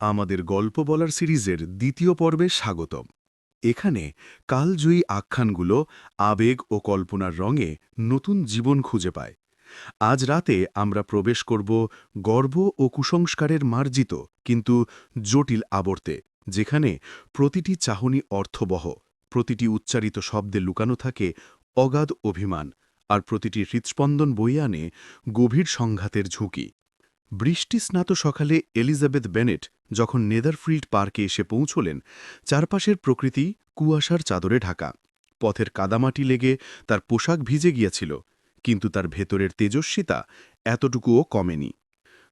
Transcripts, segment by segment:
আমাদের গল্প বলার সিরিজের দ্বিতীয় পর্বে স্বাগতম। এখানে কালজয়ী আখ্যানগুলো আবেগ ও কল্পনার রঙে নতুন জীবন খুঁজে পায়। আজ রাতে আমরা প্রবেশ করব গর্ব ও কুসংস্কারের মার্জিত কিন্তু জটিল আবর্তে, যেখানে প্রতিটি চাহনি অর্থবহ, প্রতিটি উচ্চারিত শব্দে লুকানো থাকে অগাধ অভিমান, আর প্রতিটি হৃৎস্পন্দন বয়ে আনে গভীর সংঘাতের ঝুঁকি। বৃষ্টি স্নাত সকালে এলিজাবেথ বেনেট যখন নেদারফিল্ড পার্কে এসে পৌঁছলেন, চারপাশের প্রকৃতি কুয়াশার চাদরে ঢাকা। পথের কাদামাটি লেগে তার পোশাক ভিজে গিয়েছিল, কিন্তু তার ভেতরের তেজস্বিতা এতটুকুও কমেনি।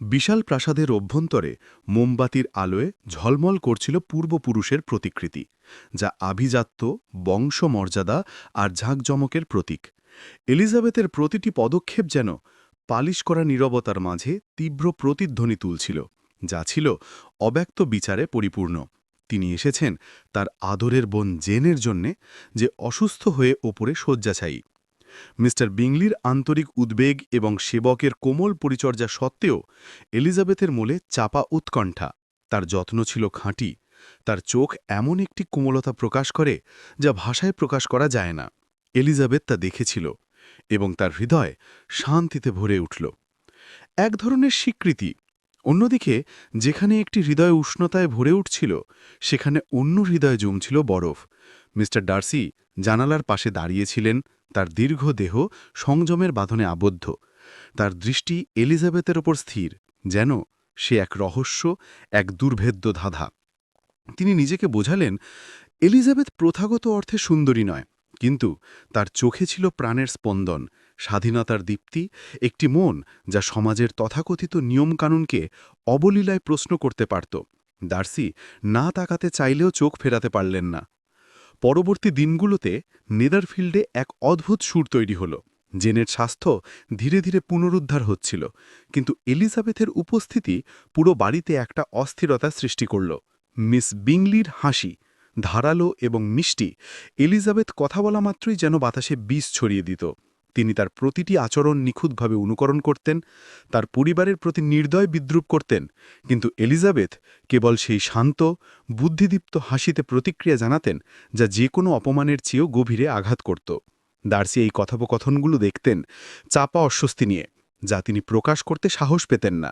বিশাল প্রাসাদের অভ্যন্তরে মোমবাতির আলোয় ঝলমল করছিল পূর্বপুরুষের প্রতিকৃতি, যা আভিজাত্য, বংশমর্যাদা আর ঝাঁকজমকের প্রতীক। এলিজাবেথের প্রতিটি পদক্ষেপ যেন পালিশ করা নীরবতার মাঝে তীব্র প্রতিধ্বনি তুলছিল, যা ছিল অব্যক্ত বিচারে পরিপূর্ণ। তিনি এসেছেন তার আদরের বোন জেনের জন্যে, যে অসুস্থ হয়ে ওপরে শয্যাছায়ী মিস্টার বিংলির আন্তরিক উদ্বেগ এবং সেবকের কোমল পরিচর্যা সত্ত্বেও এলিজাবেথের মোলে চাপা উৎকণ্ঠা। তার যত্ন ছিল খাঁটি। তার চোখ এমন একটি কোমলতা প্রকাশ করে, যা ভাষায় প্রকাশ করা যায় না। এলিজাবেথ তা দেখেছিল। এবং তার হৃদয় শান্তিতে ভরে উঠল। এক ধরনের স্বীকৃতি। অন্যদিকে, যেখানে একটি হৃদয় উষ্ণতায় ভরে উঠছিল, সেখানে অন্য হৃদয় জমছিল বরফ। মিস্টার ডার্সি জানালার পাশে দাঁড়িয়েছিলেন, তার দীর্ঘ দেহ সংযমের বাঁধনে আবদ্ধ। তার দৃষ্টি এলিজাবেথের ওপর স্থির, যেন সে এক রহস্য, এক দুর্ভেদ্য ধাঁধা। তিনি নিজেকে বোঝালেন, এলিজাবেথ প্রথাগত অর্থে সুন্দরী নয়। কিন্তু তার চোখে ছিল প্রাণের স্পন্দন, স্বাধীনতার দীপ্তি, একটি মন যা সমাজের তথাকথিত নিয়মকানুনকে অবলীলায় প্রশ্ন করতে পারত। দার্সি না তাকাতে চাইলেও চোখ ফেরাতে পারলেন না। পরবর্তী দিনগুলোতে নেদারফিল্ডে এক অদ্ভুত সুর তৈরি হল। জেনের স্বাস্থ্য ধীরে ধীরে পুনরুদ্ধার হচ্ছিল, কিন্তু এলিজাবেথের উপস্থিতি পুরো বাড়িতে একটা অস্থিরতা সৃষ্টি করল। মিস বিংলির হাসি ধারালো এবং মিষ্টি, এলিজাবেথ কথা বলা মাত্রই যেন বাতাসে বিষ ছড়িয়ে দিত। তিনি তার প্রতিটি আচরণ নিখুঁতভাবে অনুকরণ করতেন, তার পরিবারের প্রতি নির্দয় বিদ্রুপ করতেন, কিন্তু এলিজাবেথ কেবল সেই শান্ত, বুদ্ধিদীপ্ত হাসিতে প্রতিক্রিয়া জানাতেন যা যে কোনো অপমানের চেয়েও গভীরে আঘাত করত। দার্সি এই কথোপকথনগুলো দেখতেন চাপা অস্বস্তি নিয়ে, যা তিনি প্রকাশ করতে সাহস পেতেন না।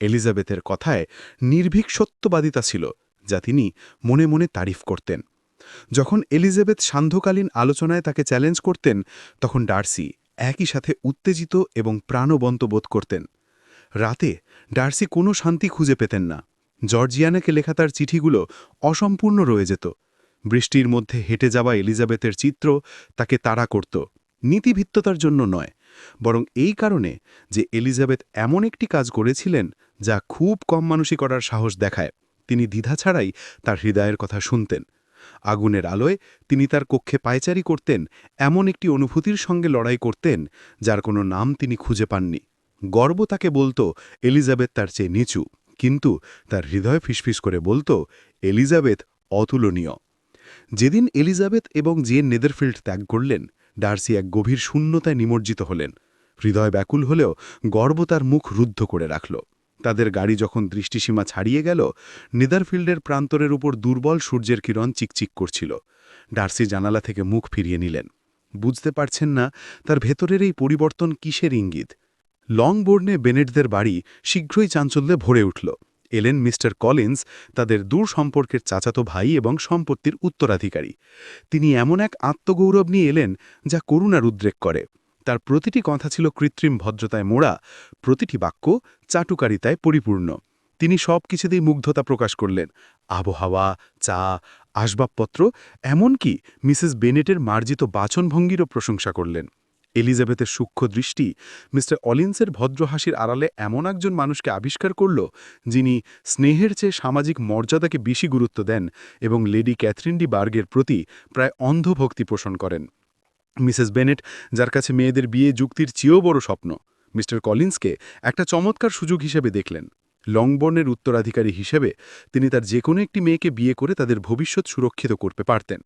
এলিজাবেথের কথায় নির্ভীক সত্যবাদিতা ছিল। যা তিনি মনে মনে তারিফ করতেন। যখন এলিজাবেথ সান্ধ্যকালীন আলোচনায় তাকে চ্যালেঞ্জ করতেন, তখন ডার্সি একই সাথে উত্তেজিত এবং প্রাণবন্ত বোধ করতেন। রাতে ডার্সি কোনো শান্তি খুঁজে পেতেন না। জর্জিয়ানাকে লেখা তার চিঠিগুলো অসম্পূর্ণ রয়ে যেত। বৃষ্টির মধ্যে হেঁটে যাওয়া এলিজাবেথের চিত্র তাকে তাড়া করত। নীতিভিত্ততার জন্য নয়, বরং এই কারণে যে এলিজাবেথ এমন একটি কাজ করেছিলেন যা খুব কম মানুষই করার সাহস দেখায়। তিনি দ্বিধা ছাড়াই তার হৃদয়ের কথা শুনতেন। আগুনের আলোয় তিনি তার কক্ষে পায়চারি করতেন, এমন একটি অনুভূতির সঙ্গে লড়াই করতেন, যার কোনো নাম তিনি খুঁজে পাননি। গর্ব তাকে বলতো, এলিজাবেথ তার চেয়ে নিচু, কিন্তু তার হৃদয় ফিসফিস করে বলতো, এলিজাবেথ অতুলনীয়। যেদিন এলিজাবেথ এবং জেন নেদারফিল্ড ত্যাগ করলেন, ডার্সি এক গভীর শূন্যতায় নিমজ্জিত হলেন। হৃদয় ব্যাকুল হলেও গর্ব তার মুখ রুদ্ধ করে রাখল। তাদের গাড়ি যখন দৃষ্টিসীমা ছাড়িয়ে গেল, নেদারফিল্ডের প্রান্তরের উপর দুর্বল সূর্যের কিরণ চিকচিক করছিল। ডার্সি জানালা থেকে মুখ ফিরিয়ে নিলেন। বুঝতে পারছেন না, তার ভেতরের এই পরিবর্তন কিসের ইঙ্গিত? লংবোর্নে বেনেটদের বাড়ি শীঘ্রই চাঞ্চল্যে ভরে উঠল। এলেন মিস্টার কলিন্স, তাদের দূর সম্পর্কের চাচাতো ভাই এবং সম্পত্তির উত্তরাধিকারী। তিনি এমন এক আত্মগৌরব নিয়ে এলেন যা করুণার উদ্রেক করে। তার প্রতিটি কথা ছিল কৃত্রিম ভদ্রতায় মোড়া, প্রতিটি বাক্য চাটুকারিতায় পরিপূর্ণ। তিনি সব কিছুতেই মুগ্ধতা প্রকাশ করলেন। আবহাওয়া, চা, আসবাবপত্র, এমনকি মিসেস বেনেটের মার্জিত বাচনভঙ্গিরও প্রশংসা করলেন। এলিজাবেথের সূক্ষ্ম দৃষ্টি মিস্টার অলিন্সের ভদ্র হাসির আড়ালে এমন একজন মানুষকে আবিষ্কার করল, যিনি স্নেহের চেয়ে সামাজিক মর্যাদাকে বেশি গুরুত্ব দেন এবং লেডি ক্যাথরিন ডি বার্গের প্রতি প্রায় অন্ধভক্তি পোষণ করেন। মিসেস বেনেট, যার কাছে মেয়েদের বিয়ে যুক্তির চেয়েও বড় স্বপ্ন। মিস্টার কলিন্সকে একটা চমৎকার সুযোগ হিসেবে দেখলেন। লংবর্নের উত্তরাধিকারী হিসেবে তিনি তার যে কোনো একটি মেয়েকে বিয়ে করে তাদের ভবিষ্যৎ সুরক্ষিত করতে পারতেন।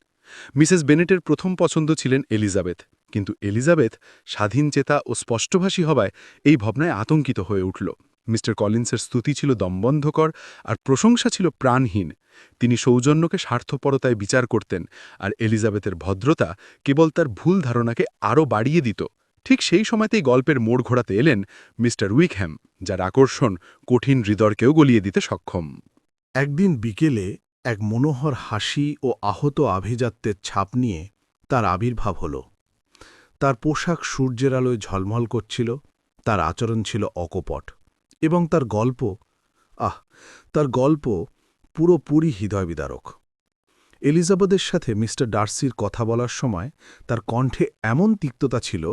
মিসেস বেনেটের প্রথম পছন্দ ছিলেন এলিজাবেথ। কিন্তু এলিজাবেথ স্বাধীনচেতা ও স্পষ্টভাষী হওয়ায় এই ভাবনায় আতঙ্কিত হয়ে উঠল। মিস্টার কলিন্সের স্তুতি ছিল দমবন্ধকর আর প্রশংসা ছিল প্রাণহীন। তিনি সৌজন্যকে স্বার্থপরতায় বিচার করতেন আর এলিজাবেথের ভদ্রতা কেবল তার ভুল ধারণাকে আরও বাড়িয়ে দিত। ঠিক সেই সময়তেই গল্পের মোড় ঘোরাতে এলেন মিস্টার উইকহ্যাম, যার আকর্ষণ কঠিন হৃদয়কেও গলিয়ে দিতে সক্ষম। একদিন বিকেলে এক মনোহর হাসি ও আহত আভিজাত্যের ছাপ নিয়ে তার আবির্ভাব হল। তার পোশাক সূর্যের আলোয় ঝলমল করছিল, তার আচরণ ছিল অকপট। এবং তার গল্প, আহ, তার গল্প পুরোপুরি হৃদয় বিদারক এলিজাবেথের সাথে মিস্টার ডার্সির কথা বলার সময় তার কণ্ঠে এমন তিক্ততা ছিল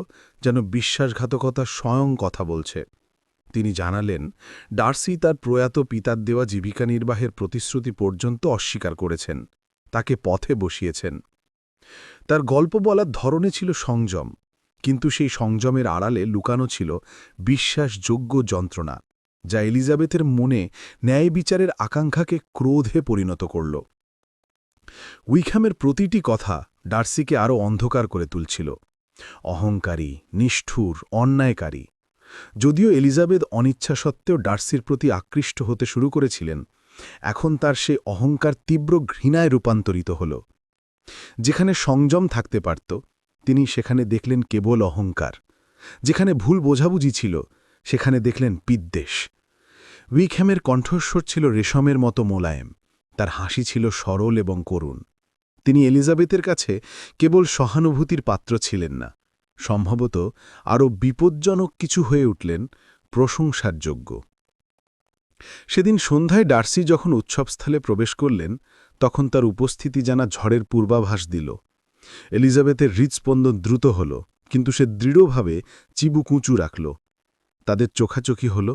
যেন বিশ্বাসঘাতকতা স্বয়ং কথা বলছে। তিনি জানালেন, ডার্সি তার প্রয়াত পিতার দেওয়া জীবিকা নির্বাহের প্রতিশ্রুতি পর্যন্ত অস্বীকার করেছেন, তাকে পথে বসিয়েছেন। তার গল্প বলার ধরনে ছিল সংযম, কিন্তু সেই সংযমের আড়ালে লুকানো ছিল বিশ্বাসযোগ্য যন্ত্রণা। যা এলিজাবেথের মনে ন্যায় বিচারের আকাঙ্ক্ষাকে ক্রোধে পরিণত করল। উইখামের প্রতিটি কথা ডার্সিকে আরও অন্ধকার করে তুলছিল। অহংকারী, নিষ্ঠুর, অন্যায়কারী। যদিও এলিজাবেথ অনিচ্ছা সত্ত্বেও ডার্সির প্রতি আকৃষ্ট হতে শুরু করেছিলেন, এখন তার সে অহংকার তীব্র ঘৃণায় রূপান্তরিত হল। যেখানে সংযম থাকতে পারত, তিনি সেখানে দেখলেন কেবল অহংকার, যেখানে ভুল বোঝাবুঝি ছিল সেখানে দেখলেন বিদ্বেষ। উইকহ্যামের কণ্ঠস্বর ছিল রেশমের মতো মোলায়েম, তার হাসি ছিল সরল এবং করুণ। তিনি এলিজাবেথের কাছে কেবল সহানুভূতির পাত্র ছিলেন না, সম্ভবত আরও বিপজ্জনক কিছু হয়ে উঠলেন প্রশংসার যোগ্য সেদিন সন্ধ্যায় ডার্সি যখন উৎসবস্থলে প্রবেশ করলেন, তখন তার উপস্থিতি জানা ঝড়ের পূর্বাভাস দিল। এলিজাবেথের হৃৎস্পন্দন দ্রুত হল, কিন্তু সে দৃঢ়ভাবে চিবুকুঁচু রাখল। তাদের চোখাচোখি হল,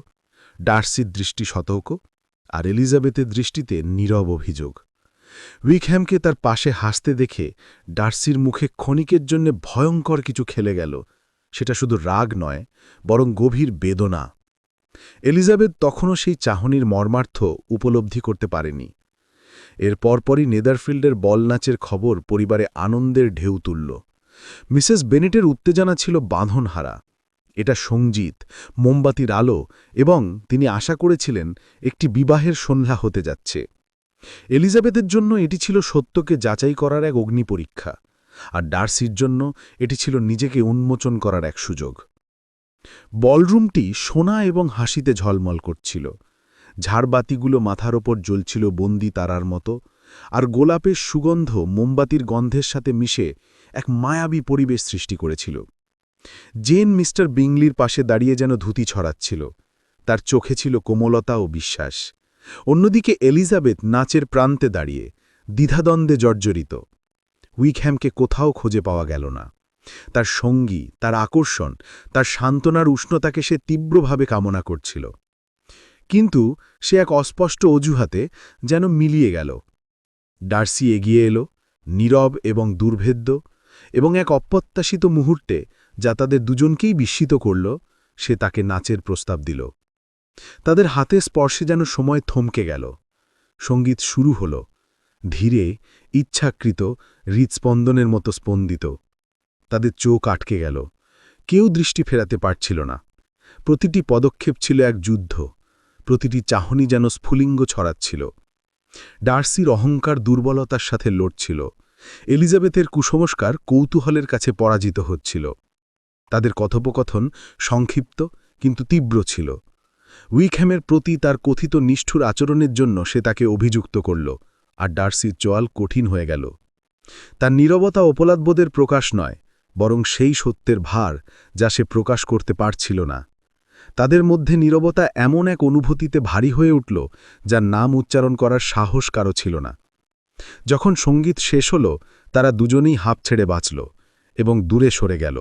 ডার্সির দৃষ্টি সতর্ক আর এলিজাবেথের দৃষ্টিতে নীরব অভিযোগ। উইকহ্যামকে তার পাশে হাসতে দেখে ডার্সির মুখে ক্ষণিকের জন্য ভয়ঙ্কর কিছু খেলে গেল। সেটা শুধু রাগ নয়, বরং গভীর বেদনা। এলিজাবেথ তখনও সেই চাহনির মর্মার্থ উপলব্ধি করতে পারেনি। এর পরপরই নেদারফিল্ডের বল নাচের খবর পরিবারে আনন্দের ঢেউ তুলল। মিসেস বেনেটের উত্তেজনা ছিল বাঁধনহারা। এটা সংগীত, মোমবাতির আলো এবং তিনি আশা করেছিলেন একটি বিবাহের সন্ধ্যা হতে যাচ্ছে। এলিজাবেথের জন্য এটি ছিল সত্যকে যাচাই করার এক অগ্নিপরীক্ষা আর ডার্সির জন্য এটি ছিল নিজেকে উন্মোচন করার এক সুযোগ। বলরুমটি সোনা এবং হাসিতে ঝলমল করছিল। ঝাড়বাতিগুলো মাথার ওপর জ্বলছিল বন্দি তারার মতো, আর গোলাপের সুগন্ধ মোমবাতির গন্ধের সাথে মিশে এক মায়াবী পরিবেশ সৃষ্টি করেছিল। জেন মিস্টার বিংলির পাশে দাঁড়িয়ে যেন ধুতি ছড়াচ্ছিল। তার চোখে ছিল কোমলতা ও বিশ্বাস। অন্যদিকে এলিজাবেথ নাচের প্রান্তে দাঁড়িয়ে দ্বিধাদ্বন্দ্বে জর্জরিত। উইকহ্যামকে কোথাও খুঁজে পাওয়া গেল না। তার সঙ্গী, তার আকর্ষণ, তার সান্ত্বনার উষ্ণতাকে সে তীব্রভাবে কামনা করছিল। কিন্তু সে এক অস্পষ্ট অজুহাতে যেন মিলিয়ে গেল। ডার্সি এগিয়ে এলো, নীরব এবং দুর্ভেদ্য এবং এক অপ্রত্যাশিত মুহূর্তে যা তাদের দুজনকেই বিস্মিত করল, সে তাকে নাচের প্রস্তাব দিল। তাদের হাতে স্পর্শে যেন সময় থমকে গেল। সংগীত শুরু হল। ধীরে, ইচ্ছাকৃত, হৃৎস্পন্দনের মতো স্পন্দিত। তাদের চোখ আটকে গেল। কেউ দৃষ্টি ফেরাতে পারছিল না। প্রতিটি পদক্ষেপ ছিল এক যুদ্ধ। প্রতিটি চাহনি যেন স্ফুলিঙ্গ ছড়াচ্ছিল। ডার্সির অহংকার দুর্বলতার সাথে লড়ছিল। এলিজাবেথের কুসংস্কার কৌতূহলের কাছে পরাজিত হচ্ছিল। তাদের কথোপকথন সংক্ষিপ্ত কিন্তু তীব্র ছিল। উইকহ্যামের প্রতি তার কথিত নিষ্ঠুর আচরণের জন্য সে তাকে অভিযুক্ত করল আর ডার্সির চোয়াল কঠিন হয়ে গেল। তার নীরবতা অপরাধবোধের প্রকাশ নয়, বরং সেই সত্যের ভার যা সে প্রকাশ করতে পারছিল না। তাদের মধ্যে নীরবতা এমন এক অনুভূতিতে ভারী হয়ে উঠল যার নাম উচ্চারণ করার সাহস কারও ছিল না। যখন সংগীত শেষ হল, তারা দুজনেই হাঁপ ছেড়ে বাঁচল এবং দূরে সরে গেল।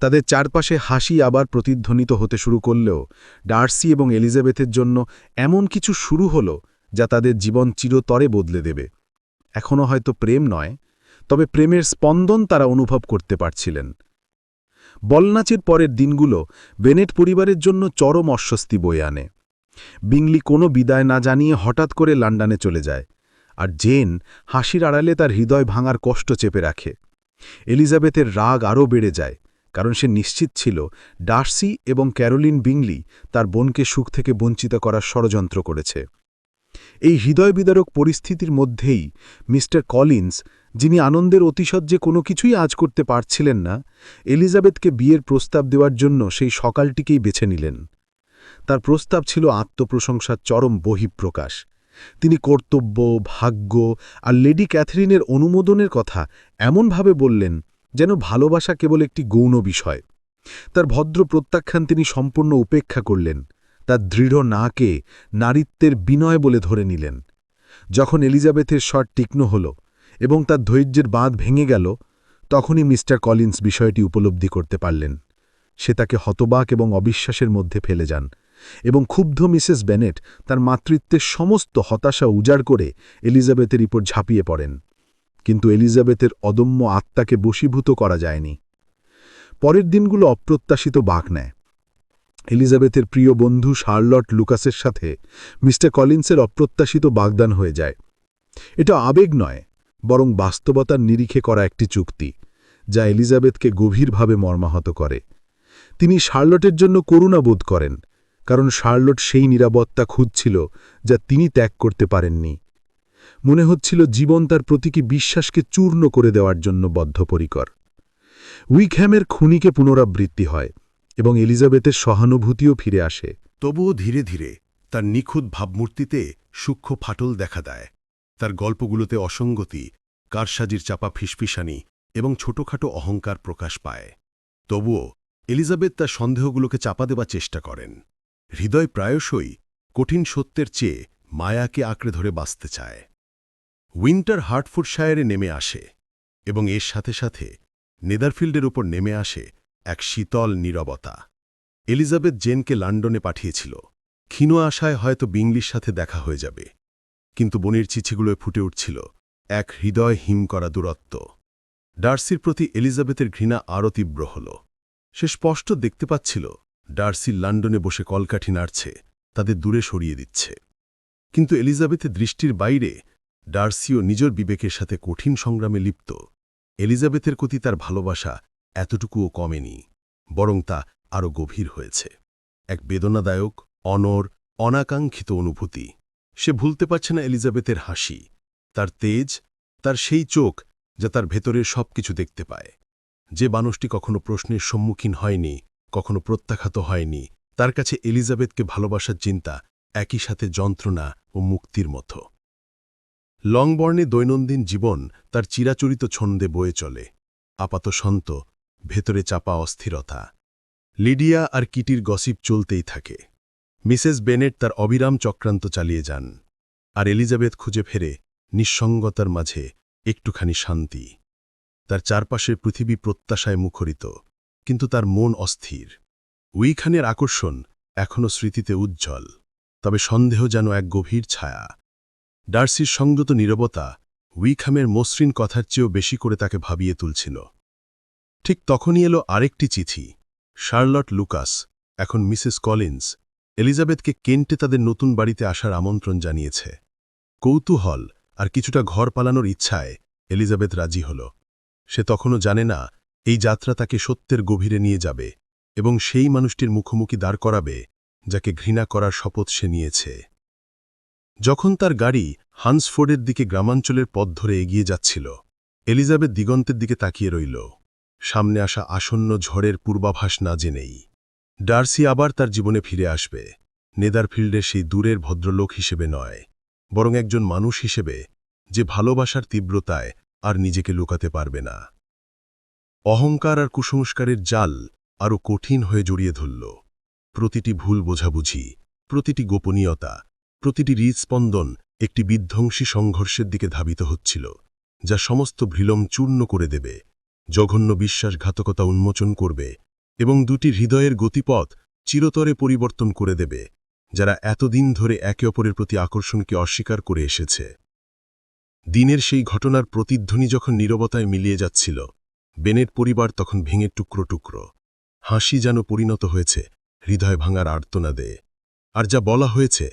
তাদের চারপাশে হাসি আবার প্রতিধ্বনিত হতে শুরু করলেও ডার্সি এবং এলিজাবেথের জন্য এমন কিছু শুরু হল যা তাদের জীবন চিরতরে বদলে দেবে। এখনও হয়তো প্রেম নয়, তবে প্রেমের স্পন্দন তারা অনুভব করতে পারছিলেন। বলনাচের পরের দিনগুলো বেনেট পরিবারের জন্য চরম অস্বস্তি বয়ে আনে। বিংলি কোনো বিদায় না জানিয়ে হঠাৎ করে লন্ডনে চলে যায়, আর জেন হাসির আড়ালে তার হৃদয় ভাঙার কষ্ট চেপে রাখে। এলিজাবেথের রাগ আরও বেড়ে যায়। কারণ সে নিশ্চিত ছিল ডার্সি এবং ক্যারোলিন বিংলি তার বোনকে সুখ থেকে বঞ্চিত করার ষড়যন্ত্র করেছে। এই হৃদয়বিদারক পরিস্থিতির মধ্যেই মিস্টার কলিন্স, যিনি আনন্দের অতিশয্যে কোনো কিছুই আজ করতে পারছিলেন না, এলিজাবেথকে বিয়ের প্রস্তাব দেওয়ার জন্য সেই সকালটিকেই বেছে নিলেন। তার প্রস্তাব ছিল আত্মপ্রশংসার চরম বহিঃপ্রকাশ। তিনি কর্তব্য, ভাগ্য আর লেডি ক্যাথরিনের অনুমোদনের কথা এমনভাবে বললেন যেন ভালোবাসা কেবল একটি গৌণ বিষয়। তার ভদ্র প্রত্যাখ্যান তিনি সম্পূর্ণ উপেক্ষা করলেন, তার দৃঢ় নাকে নারীত্বের বিনয় বলে ধরে নিলেন। যখন এলিজাবেথের স্বর তীক্ষ্ণ হল এবং তার ধৈর্যের বাঁধ ভেঙে গেল, তখনই মিস্টার কলিন্স বিষয়টি উপলব্ধি করতে পারলেন। সে তাকে হতবাক এবং অবিশ্বাসের মধ্যে ফেলে যান এবং ক্ষুব্ধ মিসেস বেনেট তার মাতৃত্বের সমস্ত হতাশা উজাড় করে এলিজাবেথের উপর ঝাঁপিয়ে পড়েন। কিন্তু এলিজাবেথের অদম্য আত্মাকে বশীভূত করা যায়নি। পরের দিনগুলো অপ্রত্যাশিত বাঘ নেয়। এলিজাবেথের প্রিয় বন্ধু শার্লট লুকাসের সাথে মিস্টার কলিন্সের অপ্রত্যাশিত বাগদান হয়ে যায়। এটা আবেগ নয়, বরং বাস্তবতার নিরিখে করা একটি চুক্তি, যা এলিজাবেথকে গভীরভাবে মর্মাহত করে। তিনি শার্লটের জন্য করুণা বোধ করেন, কারণ শার্লট সেই নিরাপত্তা খুঁজছিল যা তিনি ত্যাগ করতে পারেননি। মনে হচ্ছিল জীবন তার প্রতীকী বিশ্বাসকে চূর্ণ করে দেওয়ার জন্য বদ্ধপরিকর। উইকহ্যামের খুনিকে পুনরাবৃত্তি হয় এবং এলিজাবেথের সহানুভূতিও ফিরে আসে। তবুও ধীরে ধীরে তার নিখুঁত ভাবমূর্তিতে সূক্ষ্ম ফাটল দেখা দেয়। তার গল্পগুলোতে অসঙ্গতি, কারসাজির চাপা ফিসফিসানি এবং ছোটখাটো অহংকার প্রকাশ পায়। তবুও এলিজাবেথ তার সন্দেহগুলোকে চাপা দেবার চেষ্টা করেন। হৃদয় প্রায়শই কঠিন সত্যের চেয়ে মায়াকে আঁকড়ে ধরে বাঁচতে চায়। উইন্টার হার্টফুডশায়ারে নেমে আসে এবং এর সাথে সাথে নেদারফিল্ডের উপর নেমে আসে এক শীতল নীরবতা। এলিজাবেথ জেনকে লন্ডনে পাঠিয়েছিল। ক্ষীণ আশায় হয়তো বিংলির সাথে দেখা হয়ে যাবে, কিন্তু বনের চিঠিগুলোয় ফুটে উঠছিল এক হৃদয় হিম করা দূরত্ব। ডার্সির প্রতি এলিজাবেথের ঘৃণা আরও তীব্র হল। সে স্পষ্ট দেখতে পাচ্ছিল, ডার্সি লন্ডনে বসে কলকাঠি নাড়ছে, তাদের দূরে সরিয়ে দিচ্ছে। কিন্তু এলিজাবেথের দৃষ্টির বাইরে ডার্সিও নিজের বিবেকের সাথে কঠিন সংগ্রামে লিপ্ত। এলিজাবেথের প্রতি তার ভালোবাসা এতটুকুও কমেনি, বরং তা আরও গভীর হয়েছে। এক বেদনাদায়ক, অনর, অনাকাঙ্ক্ষিত অনুভূতি। সে ভুলতে পারছে না এলিজাবেথের হাসি, তার তেজ, তার সেই চোখ যা তার ভেতরের সব কিছু দেখতে পায়। যে মানুষটি কখনো প্রশ্নের সম্মুখীন হয়নি, কখনো প্রত্যাখ্যাত হয়নি, তার কাছে এলিজাবেথকে ভালোবাসার চিন্তা একই সাথে যন্ত্রণা ও মুক্তির মতো। লংবর্ণে দৈনন্দিন জীবন তার চিরাচরিত ছন্দে বয়ে চলে। আপাত সন্ত ভেতরে চাপা অস্থিরতা। লিডিয়া আর কিটির গসিপ চলতেই থাকে। মিসেস বেনেট তার অবিরাম চক্রান্ত চালিয়ে যান। আর এলিজাবেথ খুঁজে ফেরে নিঃসঙ্গতার মাঝে একটুখানি শান্তি। তার চারপাশের পৃথিবী প্রত্যাশায় মুখরিত, কিন্তু তার মন অস্থির। উইখানের আকর্ষণ এখনও স্মৃতিতে উজ্জ্বল, তবে সন্দেহ যেন এক গভীর ছায়া। ডার্সির সংযত নীরবতা উইখামের মসৃণ কথার চেয়েও বেশি করে তাকে ভাবিয়ে তুলছিল। ঠিক তখনই এলো আরেকটি চিঠি। শার্লট লুকাস, এখন মিসেস কলিন্স, এলিজাবেথকে কেন্টে তাদের নতুন বাড়িতে আসার আমন্ত্রণ জানিয়েছে। কৌতূহল আর কিছুটা ঘর পালানোর ইচ্ছায় এলিজাবেথ রাজি হল। সে তখনও জানে না, এই যাত্রা তাকে সত্যের গভীরে নিয়ে যাবে এবং সেই মানুষটির মুখোমুখি দাঁড় করাবে, যাকে ঘৃণা করার শপথ সে নিয়েছে। যখন তার গাড়ি হান্সফোর্ডের দিকে গ্রামাঞ্চলের পথ ধরে এগিয়ে যাচ্ছিল, এলিজাবেথ দিগন্তের দিকে তাকিয়ে রইল। সামনে আসা আসন্ন ঝড়ের পূর্বাভাস না জেনেই। ডার্সি আবার তার জীবনে ফিরে আসবে। নেদারফিল্ডের সেই দূরের ভদ্রলোক হিসেবে নয়, বরং একজন মানুষ হিসেবে, যে ভালোবাসার তীব্রতায় আর নিজেকে লুকাতে পারবে না। অহংকার আর কুসংস্কারের জাল আরও কঠিন হয়ে জড়িয়ে ধরল। প্রতিটি ভুল বোঝাবুঝি, প্রতিটি গোপনীয়তা প্রতিটি হৃদস্পন্দন একটি বিধ্বংসী সংঘর্ষের দিকে ধাবিত হচ্ছিল, যা সমস্ত ভ্রিলম চূর্ণ করে দেবে, জঘন্য বিশ্বাসঘাতকতা উন্মোচন করবে, এবং দুটি হৃদয়ের গতিপথ চিরতরে পরিবর্তন করে দেবে, যারা এতদিন ধরে একে অপরের প্রতি আকর্ষণকে অস্বীকার করে এসেছে। দিনের সেই ঘটনার প্রতিধ্বনি যখন নীরবতায় মিলিয়ে যাচ্ছিল বেনেট পরিবার তখন ভেঙে টুকরো টুকরো। হাসি যেন পরিণত হয়েছে, হৃদয় ভাঙার আর্তনা আর্তনাদে। আর যা বলা হয়েছে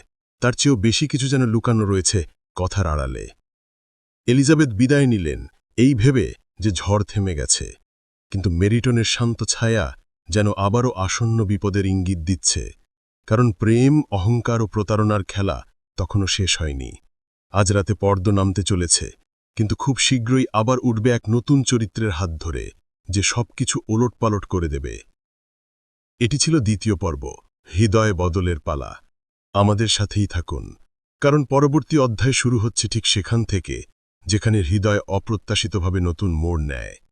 তার চেয়েও বেশি কিছু যেন লুকানো রয়েছে কথার আড়ালে। এলিজাবেথ বিদায় নিলেন, এই ভেবে যে ঝড় থেমে গেছে। কিন্তু মেরিটনের শান্ত ছায়া যেন আবারও আসন্ন বিপদের ইঙ্গিত দিচ্ছে, কারণ প্রেম, অহংকার ও প্রতারণার খেলা তখনও শেষ হয়নি। আজ রাতে পর্দ নামতে চলেছে, কিন্তু খুব শীঘ্রই আবার উঠবে এক নতুন চরিত্রের হাত ধরে, যে সবকিছু ওলটপালট করে দেবে। এটি ছিল দ্বিতীয় পর্ব, হৃদয় বদলের পালা। আমাদের সাথেই থাকুন। কারণ পরবর্তী অধ্যায় শুরু হচ্ছে ঠিক সেখান থেকে, যেখানে হৃদয় অপ্রত্যাশিতভাবে নতুন মোড় নেয়।